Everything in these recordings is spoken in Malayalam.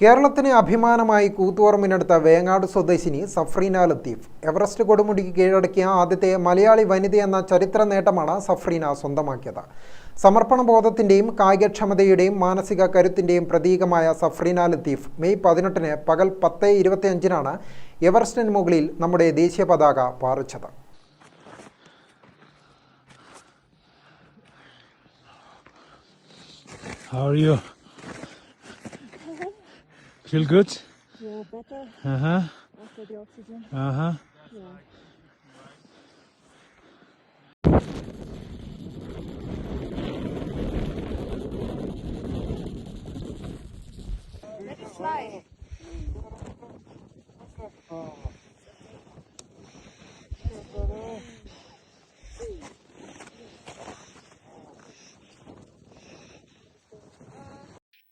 കേരളത്തിന് അഭിമാനമായി കൂത്തുപറമ്പിനടുത്ത വേങ്ങാട് സ്വദേശിനി സഫ്രീന ലത്തീഫ്. എവറസ്റ്റ് കൊടുമുടിക്ക് കീഴടക്കിയ ആദ്യത്തെ മലയാളി വനിതയെന്ന ചരിത്ര നേട്ടമാണ് സഫ്രീന സ്വന്തമാക്കിയത്. സമർപ്പണ ബോധത്തിന്റെയും കായികക്ഷമതയുടെയും മാനസിക കരുത്തിന്റെയും പ്രതീകമായ സഫ്രീന ലത്തീഫ് മെയ് പതിനെട്ടിന് പകൽ പത്ത് ഇരുപത്തിയഞ്ചിനാണ് എവറസ്റ്റിന് മുകളിൽ നമ്മുടെ ദേശീയ പതാക പാറിച്ചത്. How are you? Feel good? Yeah, better Uh huh. after the oxygen. Uh huh.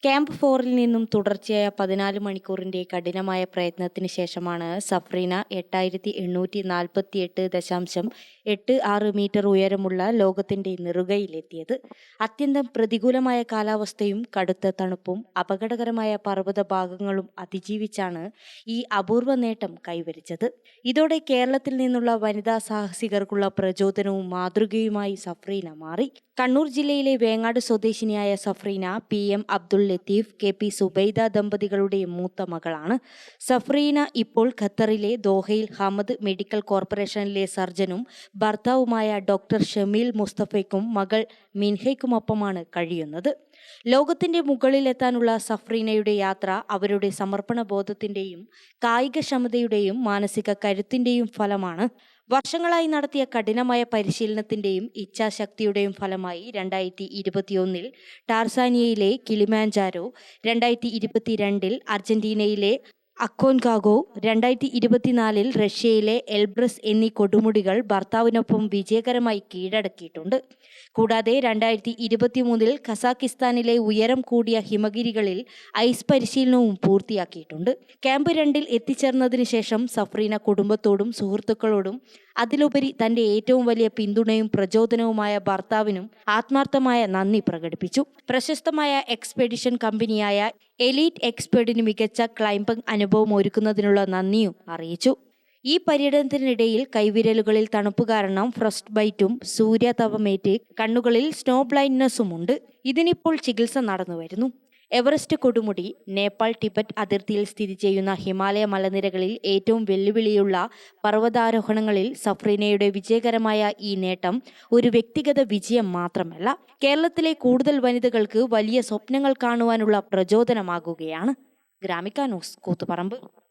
Camp ഫോറിൽ നിന്നും തുടർച്ചയായ പതിനാല് മണിക്കൂറിന്റെ കഠിനമായ പ്രയത്നത്തിന് ശേഷമാണ് സഫ്രീന എട്ടായിരത്തി എണ്ണൂറ്റി നാൽപ്പത്തി എട്ട് ദശാംശം എട്ട് ആറ് മീറ്റർ ഉയരമുള്ള ലോകത്തിന്റെ നെറുകയിലെത്തിയത്. അത്യന്തം പ്രതികൂലമായ കാലാവസ്ഥയും കടുത്ത തണുപ്പും അപകടകരമായ പർവത ഭാഗങ്ങളും അതിജീവിച്ചാണ് ഈ അപൂർവ നേട്ടം കൈവരിച്ചത്. ഇതോടെ കേരളത്തിൽ നിന്നുള്ള വനിതാ സാഹസികർക്കുള്ള പ്രചോദനവും മാതൃകയുമായി സഫ്രീന മാറി. കണ്ണൂർ ജില്ലയിലെ വേങ്ങാട് സ്വദേശിനിയായ Safreena P M Abdul Latheef K P Subaida ദമ്പതികളുടെ മൂത്ത മകളാണ്. സഫ്രീന ഇപ്പോൾ ഖത്തറിലെ ദോഹയിൽ ഹമദ് മെഡിക്കൽ കോർപ്പറേഷനിലെ സർജനും ഭർത്താവുമായ ഡോക്ടർ ഷമീൽ മുസ്തഫയ്ക്കും മകൾ മിൻഹയ്ക്കുമൊപ്പമാണ് കഴിയുന്നത്. ലോകത്തിന്റെ മുകളിലെത്താനുള്ള സഫ്രീനയുടെ യാത്ര അവരുടെ സമർപ്പണ ബോധത്തിന്റെയും കായികക്ഷമതയുടെയും മാനസിക കരുത്തിന്റെയും ഫലമാണ്. വർഷങ്ങളായി നടത്തിയ കഠിനമായ പരിശീലനത്തിന്റെയും ഇച്ഛാശക്തിയുടെയും ഫലമായി രണ്ടായിരത്തി ഇരുപത്തിയൊന്നിൽ ടാർസാനിയയിലെ കിളിമാൻജാരോ രണ്ടായിരത്തി ഇരുപത്തിരണ്ടിൽ അർജന്റീനയിലെ അക്കോൻകാഗോ രണ്ടായിരത്തി ഇരുപത്തിനാലിൽ റഷ്യയിലെ എൽബ്രസ് എന്നീ കൊടുമുടികൾ ഭർത്താവിനൊപ്പം വിജയകരമായി കീഴടക്കിയിട്ടുണ്ട്. കൂടാതെ രണ്ടായിരത്തി ഇരുപത്തിമൂന്നിൽ ഖസാക്കിസ്ഥാനിലെ ഉയരം കൂടിയ ഹിമഗിരികളിൽ ഐസ് പരിശീലനവും പൂർത്തിയാക്കിയിട്ടുണ്ട്. ക്യാമ്പ് രണ്ടിൽ എത്തിച്ചേർന്നതിന് ശേഷം സഫ്രീന കുടുംബത്തോടും സുഹൃത്തുക്കളോടും അതിലുപരി തന്റെ ഏറ്റവും വലിയ പിന്തുണയും പ്രചോദനവുമായ ഭർത്താവിനും ആത്മാർത്ഥമായ നന്ദി പ്രകടിപ്പിച്ചു. പ്രശസ്തമായ എക്സ്പെഡിഷൻ കമ്പനിയായ എലീറ്റ് എക്സ്പേർട്ടിന് മികച്ച ക്ലൈംബിംഗ് അനുഭവം ഒരുക്കുന്നതിനുള്ള നന്ദിയും അറിയിച്ചു. ഈ പര്യടനത്തിനിടയിൽ കൈവിരലുകളിൽ തണുപ്പ് കാരണം ഫ്രസ്റ്റ് ബൈറ്റും സൂര്യതപമേറ്റ് കണ്ണുകളിൽ സ്നോ ബ്ലൈൻഡ്നെസ്സും ഉണ്ട്. ഇതിനിപ്പോൾ ചികിത്സ നടന്നുവരുന്നു. എവറസ്റ്റ് കൊടുമുടി നേപ്പാൾ ടിബറ്റ് അതിർത്തിയിൽ സ്ഥിതി ചെയ്യുന്ന ഹിമാലയ മലനിരകളിൽ ഏറ്റവും വെല്ലുവിളിയുള്ള പർവതാരോഹണങ്ങളിൽ സഫ്രീനയുടെ വിജയകരമായ ഈ നേട്ടം ഒരു വ്യക്തിഗത വിജയം മാത്രമല്ല കേരളത്തിലെ കൂടുതൽ വനിതകൾക്ക് വലിയ സ്വപ്നങ്ങൾ കാണുവാനുള്ള പ്രചോദനമാകുകയാണ്. ഗ്രാമിക ന്യൂസ് കൂത്തുപറമ്പ്.